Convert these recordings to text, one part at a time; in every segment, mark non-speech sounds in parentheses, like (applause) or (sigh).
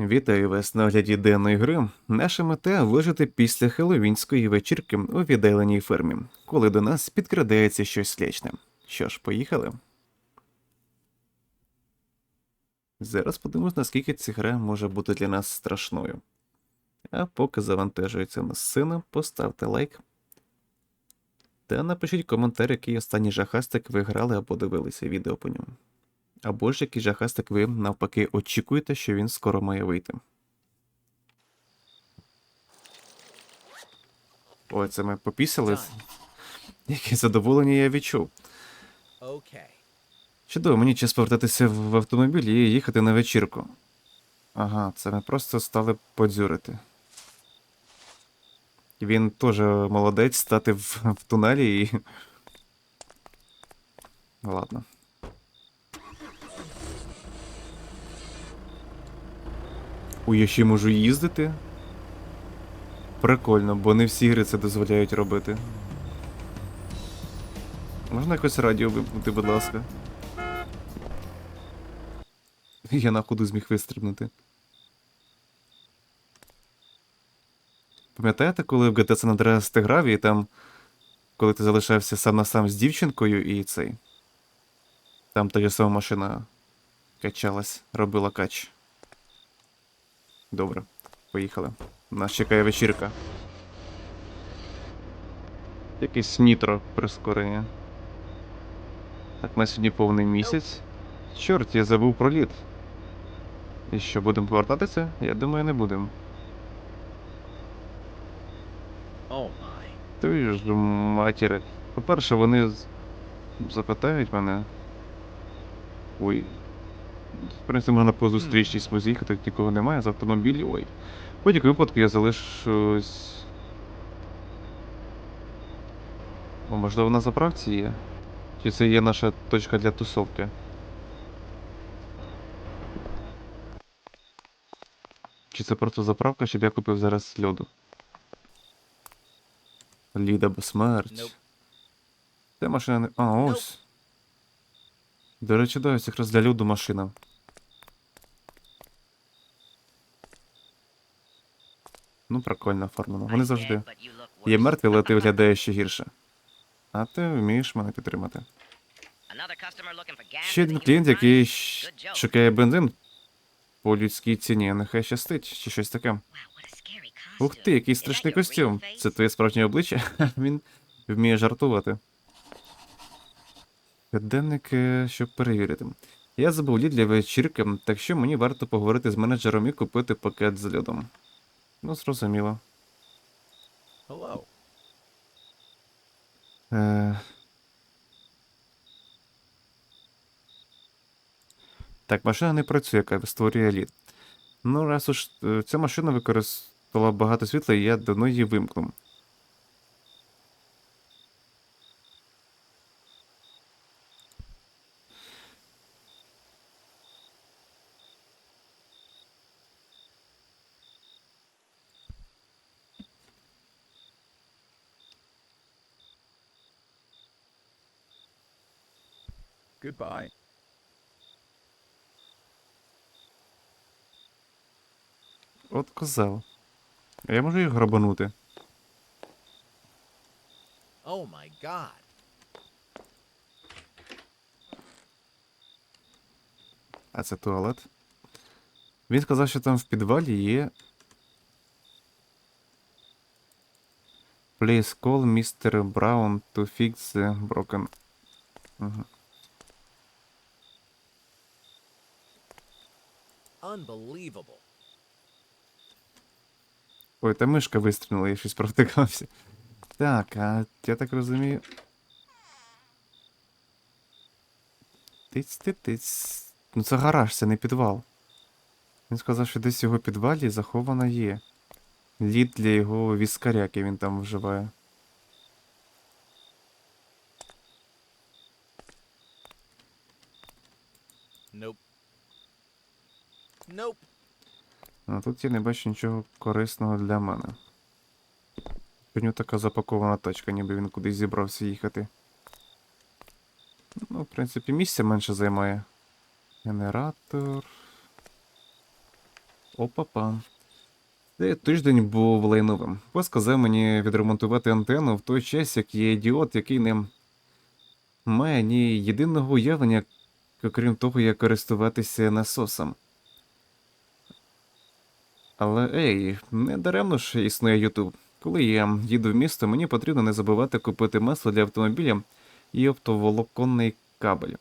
Вітаю вас на огляді денної гри. Наша мета вижити після хеллоуінської вечірки у віддаленій фермі, коли до нас підкрадається щось лячне. Що ж, поїхали. Зараз подивимось, наскільки ця гра може бути для нас страшною. А поки завантажується на сцена, поставте лайк. Та напишіть коментар, який останній жахастик ви грали або дивилися відео по ньому. Або ж який жахастик ви навпаки очікуєте, що він скоро має вийти. Ой, це ми попісили. Яке задоволення я відчув. Okay. Чудово, мені час повертатися в автомобіль і їхати на вечірку. Ага, це ми просто стали подзюрити. Він теж молодець стати в, в тунелі і. Ладно. Ой, я ще можу їздити? Прикольно, бо не всі гри це дозволяють робити. Можна якось радіо вимкнути, будь ласка. Я на ходу зміг вистрибнути. Пам'ятаєте, коли в GTA San Andreas ти грав і там, коли ти залишався сам на сам з дівчинкою і цей. Там та ж сама машина качалась, робила кач. Добре, поїхали. Нас чекає вечірка. Якийсь нітро прискорення. Так, на сьогодні повний місяць. Чорт, я забув про лід. І що, будемо повертатися? Я думаю, не будемо. Oh. Ти ж матіри. По-перше, вони запитають мене. Ой. В принципі, можна по зустрічність ми з'їхати, нікого немає з автомобілів. Ой. В будь-якому випадку я залишусь. О, можливо, на заправці є? Чи це є наша точка для тусовки? Чи це просто заправка, щоб я купив зараз льоду? Ліда безсмерть. Nope. Це машина не. А, ось. До речі, да, ось якраз для люду машина. Ну, прикольно оформлено. Вони завжди. Є мертві, але ти виглядаєш ще гірше. А ти вмієш мене підтримати. Ще один клієнт, який шукає бензин по людській ціні, нехай щастить, чи щось таке. Ух ти, який страшний костюм. Це твоє справжнє обличчя? (laughs) Він вміє жартувати. Щоденник, е, щоб перевірити. Я забув лід для вечірки, так що мені варто поговорити з менеджером і купити пакет з льодом. Ну, зрозуміло. Hello. Е... Так, машина не працює, яка створює лід. Ну, раз уж е, ця машина використовувала багато світла, я давно її вимкнув. Goodbye. От козел. А я можу їх грабанути. Oh my god. А це туалет. Він сказав, що там в підвалі є. Please call Mr. Brown to fix the broken. Угу. Ой, та мишка вистрілила, я щось провтикався. Так, а я так розумію. Тиць ти тиць. Ну це гараж, це не підвал. Він сказав, що десь в його підвалі заховано є. Лід для його віскаря, який він там вживає. Nope. Nope. А тут я не бачу нічого корисного для мене. У нього така запакована тачка, ніби він кудись зібрався їхати. Ну, в принципі, місця менше займає. Генератор. Опа-па. Цей тиждень був лайновим. Бо сказав мені відремонтувати антенну в той час, як є ідіот, який не має ні єдиного уявлення, окрім того, як користуватися насосом. Але ей, не даремно ж існує YouTube. Коли я їду в місто, мені потрібно не забувати купити масло для автомобіля і оптоволоконний кабель,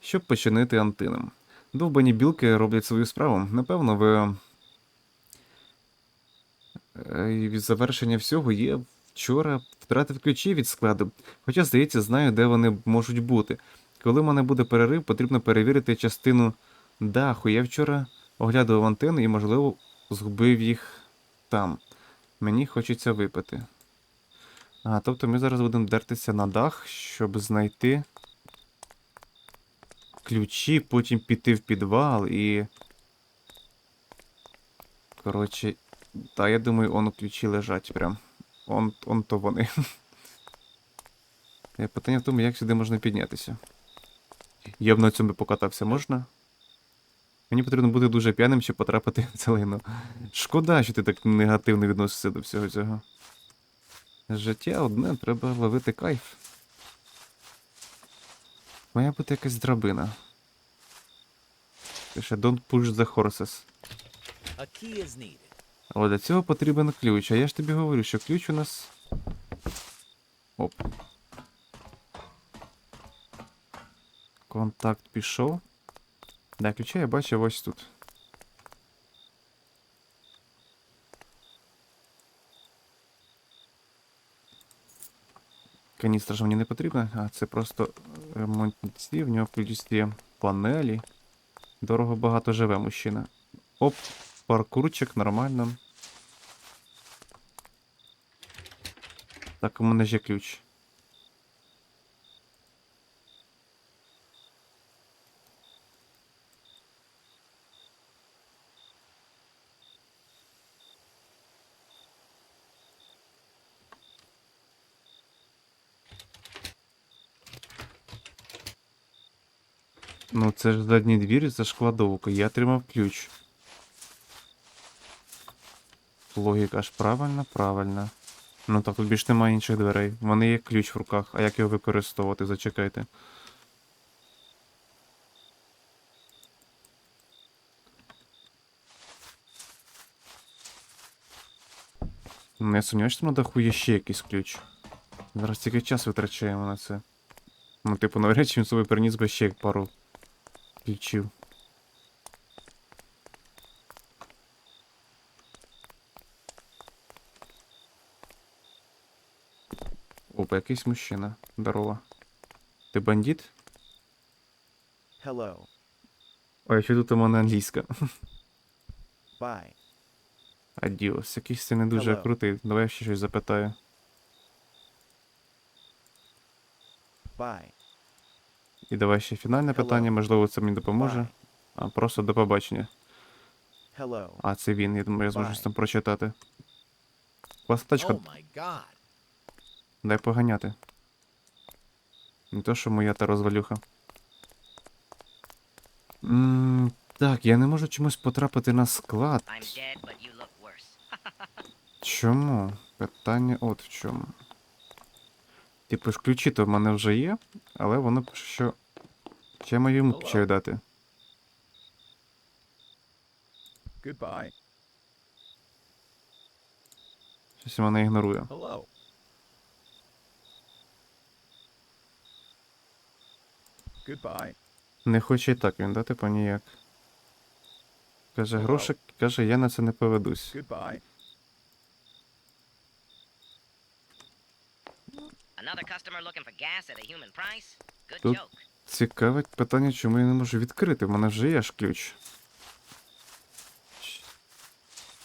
щоб починити антенну. Довбані білки роблять свою справу. Напевно, ви. Від завершення всього є вчора втратив ключі від складу. Хоча, здається, знаю, де вони можуть бути. Коли в мене буде перерив, потрібно перевірити частину даху. Я вчора оглядував антенни і, можливо, згубив їх там. Мені хочеться випити. А, тобто ми зараз будемо дертися на дах, щоб знайти ключі, потім піти в підвал і. Коротше, та я думаю, он ключі лежать прям. Он, он то вони. (laughs) Е, Питання в тому, як сюди можна піднятися. Я б на цьому покатався можна? Мені потрібно бути дуже п'яним, щоб потрапити в це лайно. Шкода, що ти так негативно відносишся до всього цього. Життя одне, треба ловити кайф. Має бути якась драбина. Пише Don't push the horses. Але для цього потрібен ключ. А я ж тобі говорю, що ключ у нас. Оп. Контакт пішов. Да, ключа я бачив ось тут. Каністра ж мені не потрібна, а це просто ремонтні, в нього є панелі. Дорого багато живе мужчина. Оп, паркурчик, нормально. Так, у мене ж є ключ. Ну, це ж задній двір за шкладовка. Я тримав ключ. Логіка ж правильна, правильно. Ну так, тут більш немає інших дверей. У мене є ключ в руках, а як його використовувати? Зачекайте. Не сумніваюся, що на даху є ще якийсь ключ. Зараз тільки час витрачаємо на це. Ну, типу, навряд чи він з собою переніс би ще пару ключів. Опа, якийсь мужчина. Здорово. Ти бандит? Hello. Ой, що тут у мене англійська. Bye. Адіос. Якийсь ти не дуже Hello. крутий. Давай я ще щось запитаю. Bye. І давай ще фінальне питання, можливо, це мені допоможе. А просто до побачення. А, це він, я думаю, я зможу там прочитати. Класна тачка, Oh дай поганяти. Не то, що моя та розвалюха. М, так, я не можу чомусь потрапити на склад. (laughs) Чому? Питання от в чому. Типу ж ключі то в мене вже є, але воно пише, що. Чи я маю йому чаю дати? Goodbye. Щось мене ігнорує. Hello. Goodbye. Не хоче і так він, да, типу ніяк. Каже, грошик, каже, я на це не поведусь. Goodbye. Тут-. Цікавить питання, чому я не можу відкрити. В мене вже є ж ключ.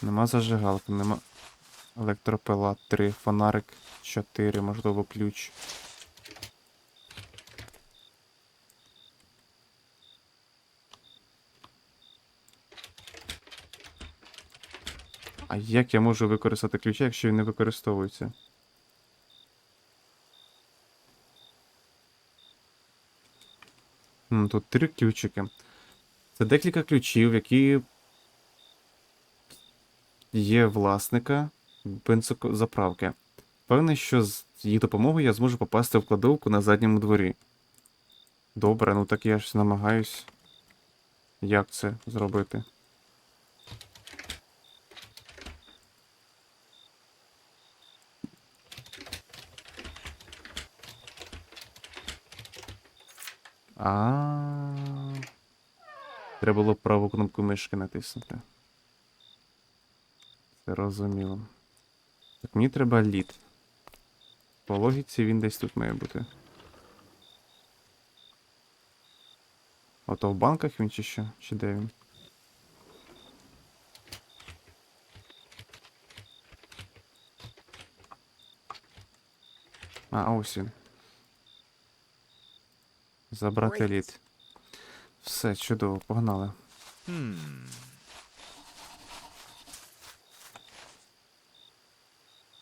Нема зажигалки, нема. Електропила 3, фонарик 4, можливо, ключ. А як я можу використати ключа, якщо він не використовується? Тут три ключики. Це декілька ключів, які є власника бензозаправки. Певне, що з її допомогою я зможу попасти в кладовку на задньому дворі. Добре, ну так я ж намагаюсь. Як це зробити? А. Треба було праву кнопку мишки натиснути. Це розуміло. Так, мені треба лід. По логіці він десь тут має бути. Ото в банках він чи що? Чи де він? А, ось він. Забрати Great. лід. Все, чудово, погнали. Hmm.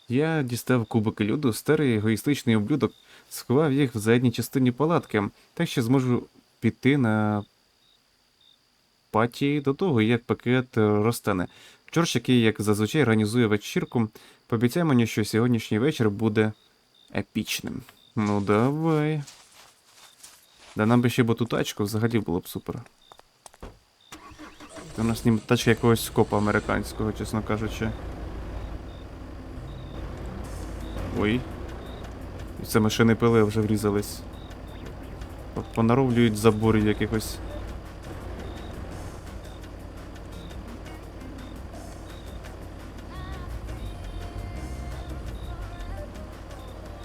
Я дістав кубики льоду, старий егоїстичний облюдок, сховав їх в задній частині палатки, так що зможу піти на паті до того, як пакет розтане. Який, як зазвичай, організує вечірку, пообіцяє мені, що сьогоднішній вечір буде епічним. Ну, давай. Да нам би ще б ту тачку, взагалі було б супер. Це у нас ніби тачка якогось копа американського, чесно кажучи. Ой. І Це машини пили вже врізались. По- Понаровлюють заборів якихось.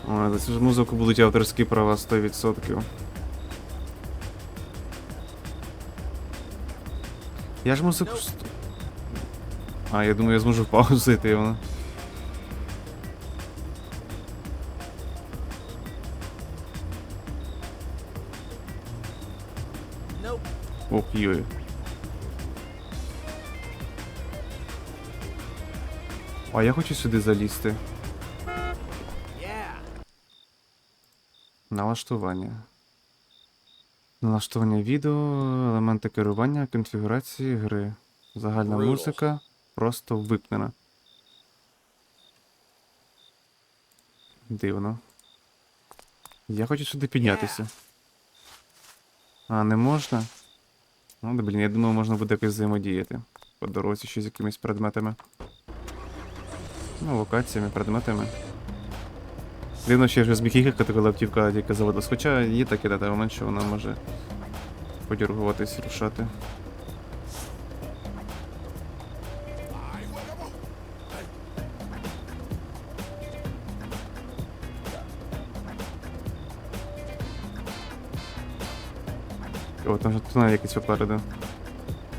За цю музику будуть авторські права 100%. Я ж музику. А, я думаю, я зможу паузити його. Ох, йой. А я хочу сюди залізти. Налаштування. Налаштування відео, елементи керування, конфігурації гри. Загальна Brutal. музика просто випнена. Дивно. Я хочу сюди піднятися. А, не можна? Ну, да, блін, я думав, можна буде якось взаємодіяти. По дорозі ще з якимись предметами. Ну, локаціями, предметами. Дивно, що я вже зміг їхати, коли автівка тільки заводилась. Хоча є таке дата момент, що вона може подіргуватись, рушати. О, там вже тунель якийсь попереду.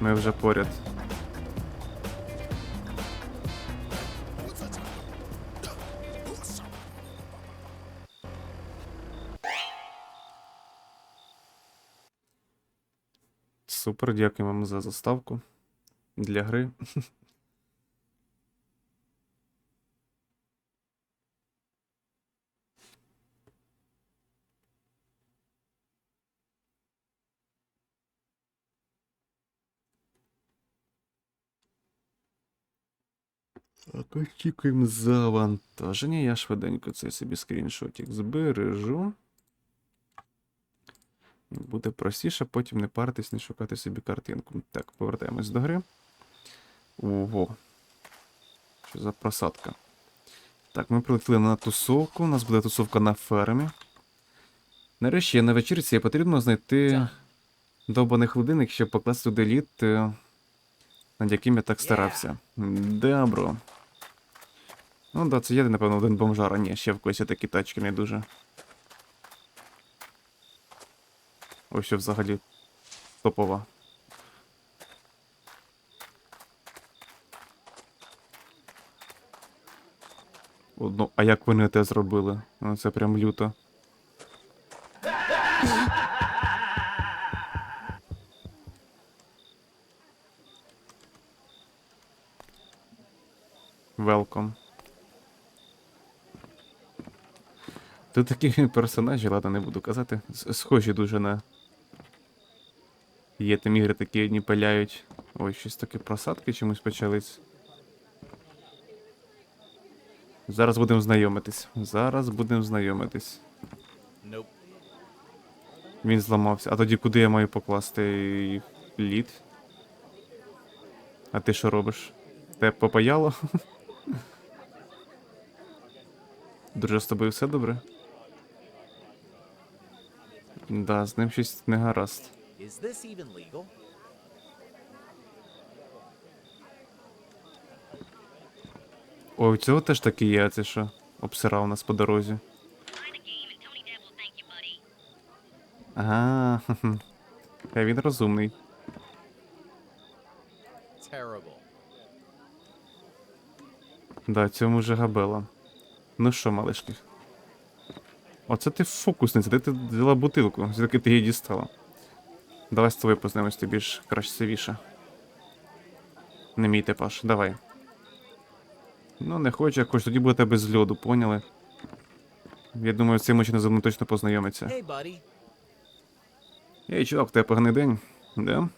Ми вже поряд. Супер, дякую вам за заставку для гри. Так, очікуємо завантаження. Я швиденько цей собі скріншотик збережу. Буде простіше, потім не паритись, не шукати собі картинку. Так, повертаємось до гри. Ого. Що за просадка? Так, ми прилетіли на тусовку. У нас буде тусовка на фермі. Нарешті на вечірці потрібно знайти довбаний холодильник, щоб покласти туди лід, е, над яким я так старався. Добро. Ну да, це я, напевно, один бомжар, а ні, ще в когось такі тачки не дуже. Ось що взагалі топова. Одну, а як вони те зробили? Ну це прям люто. Welcome. Тут такі персонажі, ладно, не буду казати. Схожі дуже на. Є там ігри такі одні пиляють. Ой, щось таке просадки чомусь почались. Зараз будемо знайомитись. Зараз будемо знайомитись. Nope. Він зламався. А тоді куди я маю покласти лід? А ти що робиш? Тебе попаяло? (laughs) Друже, з тобою все добре? Да, з ним щось не гаразд. Is this even legal? Ой, у цього теж таки є, це що? Обсирав нас по дорозі. Ага. Е, (laughs) він розумний. Да, цьому вже габела. Ну що, малишки? Оце ти фокусниця, де ти взяла бутилку, звідки ти її дістала? Давай з тобою познайомимось, ти більш красивіша. Не мій типаж, давай. Ну, не хочу, як хоч тоді будете без льоду, поняли? Я думаю, цей мужчина зі мною точно познайомиться. Hey. Ей, чувак, тебе поганий день, да?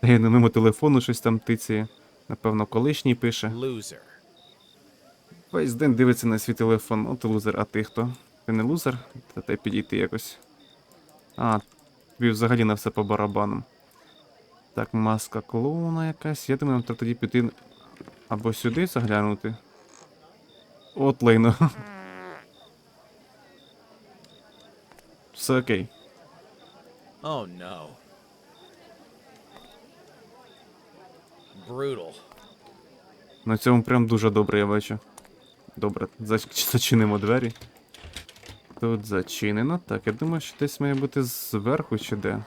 Та я на мимо телефону щось там тицяє. Напевно, колишній пише. Loser. Весь день дивиться на свій телефон. О, ти лузер, а ти хто? Ти не лузер? Та ти підійти якось. А, тобі взагалі на все по барабану. Так, маска клоуна якась. Я думаю, нам треба тоді піти або сюди заглянути. От лайно. (laughs) Все окей. Oh no. Brutal. На цьому прям дуже добре я бачу. Добре, зач- зачинимо двері. Тут зачинено. Так, я думаю, що десь має бути зверху чи де.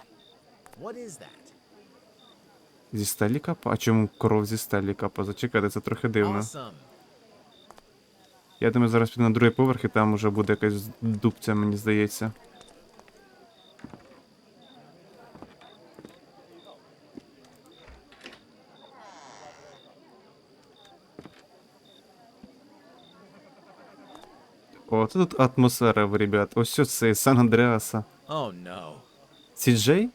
Зі сталі капа? А чому кров зі стелі капа? Зачекайте, це трохи дивно. Я думаю, зараз піду на другий поверх і там уже буде якась дубця, мені здається. О, це тут атмосфера, в ребят. Ось це Сан Андреаса. Oh no. Сіджей?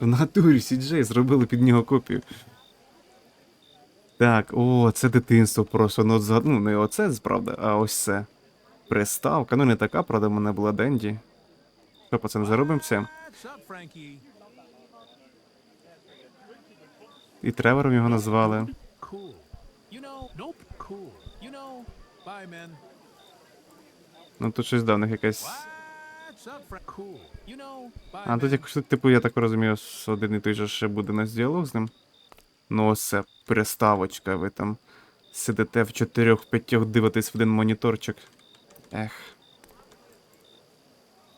В натурі Сіджей зробили під нього копію. Так, о, це дитинство просто. Ну, от згад- ну не оце, правда, а ось це. Приставка. Ну не така, правда, в мене була Денді. Що, пацани, заробимо це? І Тревором його назвали. Cool. You know, nope, cool. You know, bye, man. Ну тут щось давних якась. Bye, А тут якось, типу, я так розумію, що один і той же ще буде на діалог з ним. Ну, ось це приставочка, ви там сидите в чотирьох-п'ятьох дивитесь в один моніторчик. Ех.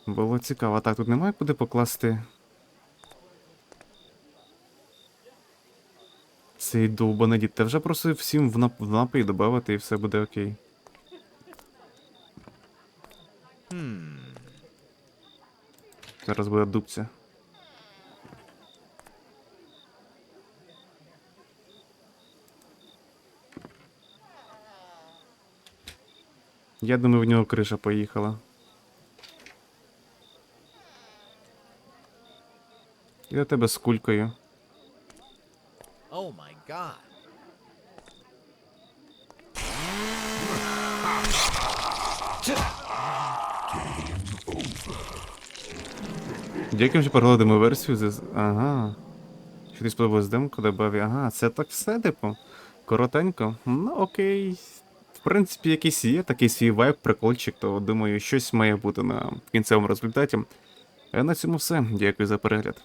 Було цікаво. Так, тут немає куди покласти. Цей довбаний дід. Та вже просив всім в, нап- в напій додати і все буде окей. Зараз буде дубця. Я думаю, в нього криша поїхала. І до тебе з кулькою. Oh my god. Дякую, що переглядимо версію. з- Ага. Що тобі сподобалось демку, додав. Ага, це так все, типу. Коротенько. Ну, окей. В принципі, якийсь є такий свій вайб, прикольчик, то думаю, щось має бути на кінцевому результаті. А на цьому все. Дякую за перегляд.